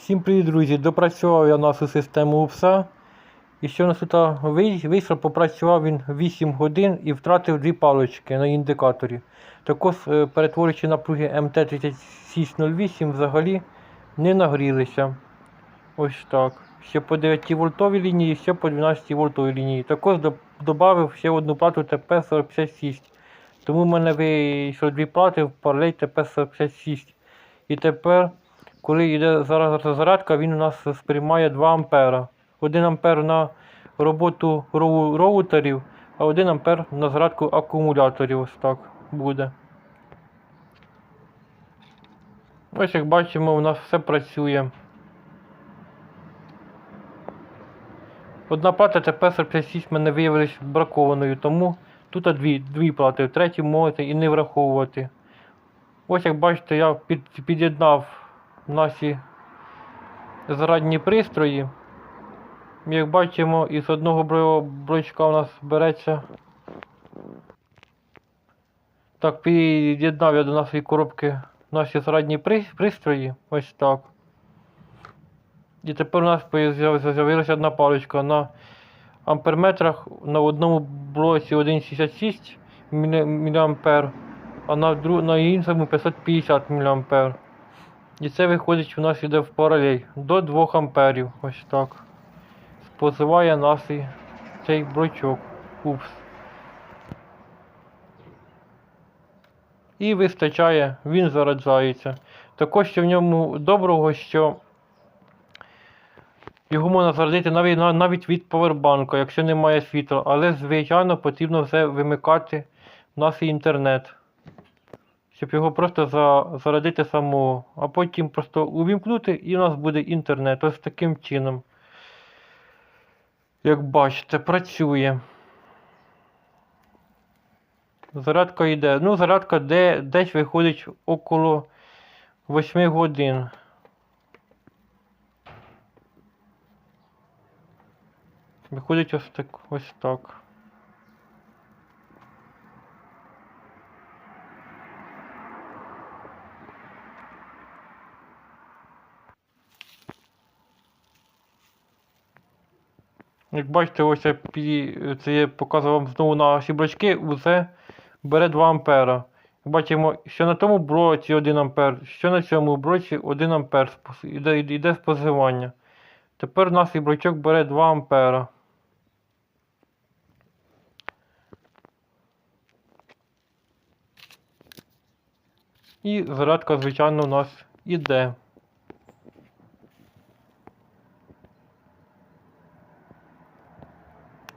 Всім привіт, друзі! Допрацював я нашу систему УПСа. І що у нас тут вийшло, попрацював він 8 годин і втратив дві палички на індикаторі. Також е, перетворюючи напруги МТ3608 взагалі не нагрілися. Ось так. Ще по 9 вольтовій лінії, ще по 12 вольтовій лінії. Також додав ще одну плату ТП-46. Тому в мене вийшло дві плати в паралель ТП-46. І тепер коли йде зараз зарядка, він у нас сприймає 2 ампера. 1 ампер на роботу роутерів, а 1 ампер на зарядку акумуляторів. Ось так буде. Ось як бачимо, у нас все працює. Одна плата ТП-46 в мене виявилась бракованою, тому тут дві, дві плати, третю можете і не враховувати. Ось як бачите, я під, під'єднав наші зарадні пристрої. Як бачимо, із одного бро- у нас береться. Так, під'єднав я до нашої коробки наші зарадні при- пристрої. Ось так. І тепер у нас з'явилася одна паличка на амперметрах на одному блоці 1,66 мА, а на, на іншому 550 мА. І це виходить у нас іде в паралель до 2 амперів. Ось так. Спозиває нас і цей блочок. Упс. І вистачає, він заряджається. Також ще в ньому доброго, що його можна зарядити навіть, навіть від повербанка, якщо немає світла. Але звичайно потрібно все вимикати в наш інтернет щоб його просто за, зарядити самого, а потім просто увімкнути і у нас буде інтернет. Ось таким чином. Як бачите, працює. Зарядка йде. Ну, зарядка де, десь виходить около 8 годин. Виходить ось так. Ось так. Як бачите, ось я пі- це я показував вам знову наші блочки, усе бере 2 ампера. Бачимо, що на тому блоці 1 ампер, що на цьому блоці 1 ампер іде, іде споживання. Тепер наш блочок бере 2 ампера. І зарядка, звичайно, у нас іде.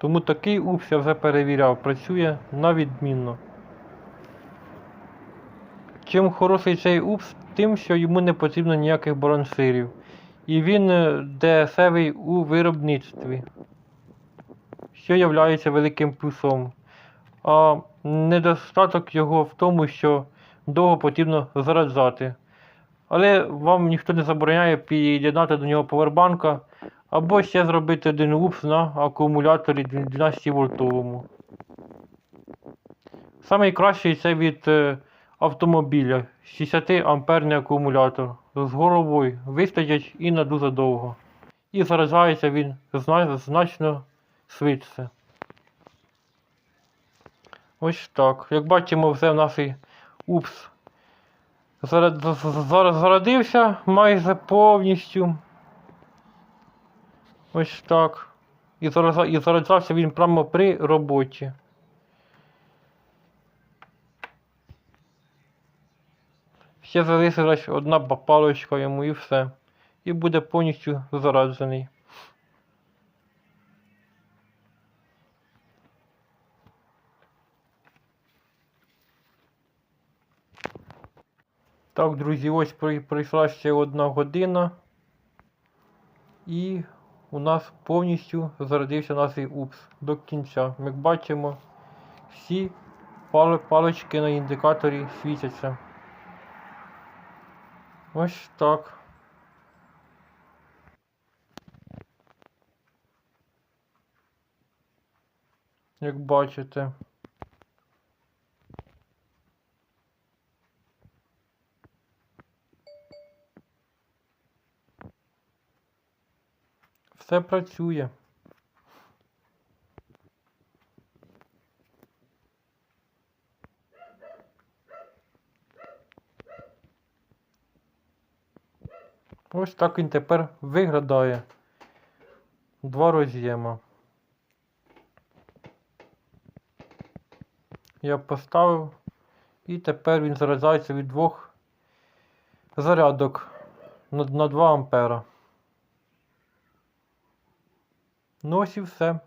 Тому такий упс я вже перевіряв, працює на відмінно. Чим хороший цей упс, тим, що йому не потрібно ніяких балансирів. І він е, ДСВий у виробництві, що є великим плюсом. А недостаток його в тому, що довго потрібно заряджати. Але вам ніхто не забороняє під'єднати до нього повербанка або ще зробити один упс на акумуляторі 12 вольтовому. Самий кращий це від е, автомобіля 60 амперний акумулятор з головою вистачить і на дуже довго. І заряджається він значно швидше. Ось так. Як бачимо, все в нас упс зарядився майже повністю. Ось так. І зараза- і заряджався він прямо при роботі. Ще залишилась одна па- паличка йому і все. І буде повністю зараджений. Так, друзі, ось прийшла ще одна година. І у нас повністю зародився наш упс до кінця. Як бачимо, всі палички на індикаторі світяться. Ось так. Як бачите. Все працює. Ось так він тепер виглядає. Два роз'єма. Я поставив. І тепер він заряджається від двох зарядок на, на 2 ампера. Ну ось і все.